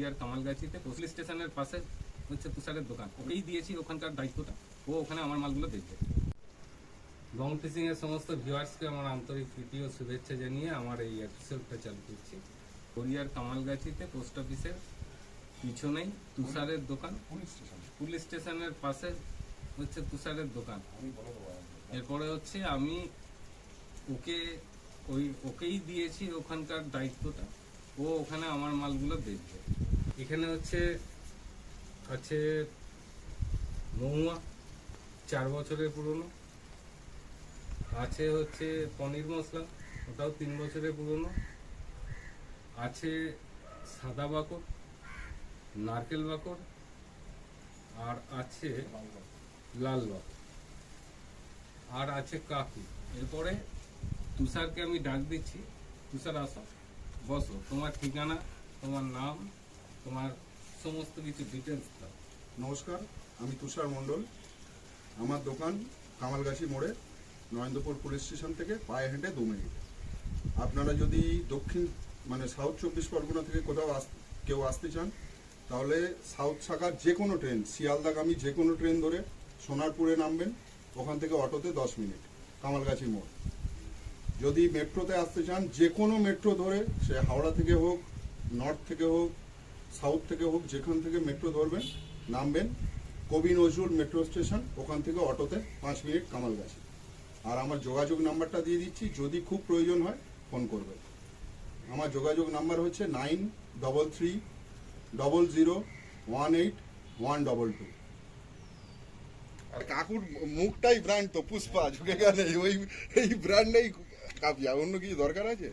গড়িয়ার কামালগাছিতে পুলিশ স্টেশনের পাশে হচ্ছে তুষারের দোকান। ওকেই দিয়েছি ওখানকার দায়িত্বটা। ও ওখানে আমার মালগুলো দেখবে। লং ফিশিং এর সমস্ত ভিউয়ার্সকে আমার আন্তরিক প্রীতি ও শুভেচ্ছা জানিয়ে আমার এই এপিসোডটা চালু করছি। গড়িয়ার কামালগাছিতে পোস্ট অফিসের পিছনেই তুষারের দোকান। Police station. পুলিশ স্টেশনের পাশে হচ্ছে তুষারের দোকান। এরপরে হচ্ছে আমি ওকে ওই ওকেই দিয়েছি ওখানকার দায়িত্বটা। ও ওখানে আমার মালগুলো দেখবে। এখানে হচ্ছে, আছে মহুয়া, চার বছরের পুরনো। আছে হচ্ছে পনির মশলা, ওটাও তিন বছরের পুরনো। আছে সাদা বাকর নারকেল বাকর আর আছে লাল বাকর আর আছে কাকু। এরপরে তুষারকে আমি ডাক দিচ্ছি। তুষার, আসো। বসো, তোমার ঠিকানা, তোমার নাম, তোমার সমস্ত কিছু ডিটেলস দাও। নমস্কার, আমি তুষার মণ্ডল। আমার দোকান কামালগাছি মোড়ে, নরেন্দ্রপুর পুলিশ স্টেশন থেকে পায়ে হেঁটে দু মিনিট। আপনারা যদি দক্ষিণ মানে সাউথ চব্বিশ পরগনা থেকে কোথাও আস- কেউ আসতে চান, তাহলে সাউথ শাখার যে কোনো ট্রেন শিয়ালদাগামী যে কোনো ট্রেন ধরে সোনারপুরে নামবেন, ওখান থেকে অটোতে দশ মিনিট, কামালগাছি মোড়। যদি মেট্রোতে আসতে চান যে কোনো মেট্রো ধরে, সে হাওড়া থেকে হোক, নর্থ থেকে হোক, সাউথ থেকে হোক, যেখান থেকে মেট্রো ধরবেন, নামবেন, কবি নজরুল মেট্রো স্টেশন, ওখান থেকে অটোতে পাঁচ মিনিট কামালগাছি। আর আমার যোগাযোগ নাম্বারটা দিয়ে দিচ্ছি, যদি খুব প্রয়োজন হয়, ফোন করবেন। আমার যোগাযোগ নাম্বার হচ্ছে nine double three double zero one eight one double two. আর কাকুর মুখটাই ব্র্যান্ড তো, পুষ্পা, ঝুঁকে গেলে, ওই এই ব্র্যান্ডেই কাপিয়া অন্য কিছু দরকার আছে?